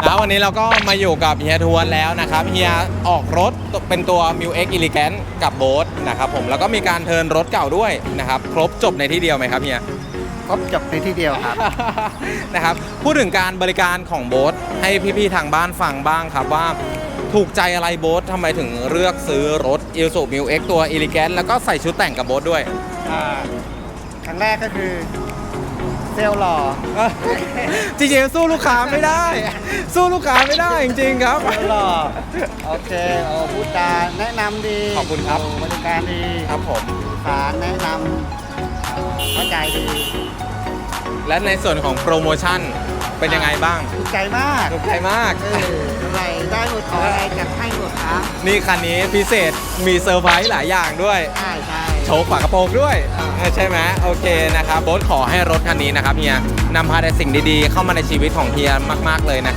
แล้ววันนี้เราก็มาอยู่กับเฮียทวนแล้วนะครับเฮียออกรถเป็นตัว m ิ X Elegant กับโบ๊ทนะครับผมแล้วก็มีการเทิร์นรถเก่าด้วยนะครับครบจบในที่เดียวไหมครับเฮียครบจบในที่เดียวครับ นะครับพูดถึงการบริการของโบ๊ทให้พี่ๆทางบ้านฟังบ้างครับว่าถูกใจอะไรโบ๊ททำไมถึงเลือกซื้อรถ i l s u m i X ตัว Elegant แล้วก็ใส่ชุดแต่งกับโบ๊ทด้วยอ่าครั้งแรกก็คือ เซลล์หล่อจริงๆสู้ลูกค้าไม่ได้ สู้ลูกค้าไม่ได้จริงๆครับ เซลล์หล่อโอเคโอ้พูดจาแนะนำดีขอบคุณครับ โบริการดีครับผม สารแนะนำเข้าใจดีและในส่วนของโปรโมชั่นเป็นยังไงบ้างถูกใจมากถูกใจมาก เอออะไรได้หมดขออะไรจัดให้หมดครับ นี่คันนี้พิเศษมีเซอร์ไพรส์หลายอย่างด้วย ใช่ใช่ โชว์ฝากระโปรงด้วยเออใช่ไหมโอเคนะครับโบ๊ทขอให้รถคันนี้นะครับเฮียนำพาแต่สิ่งดีๆ เข้ามาในชีวิตของเฮียมาก ๆ เลยนะ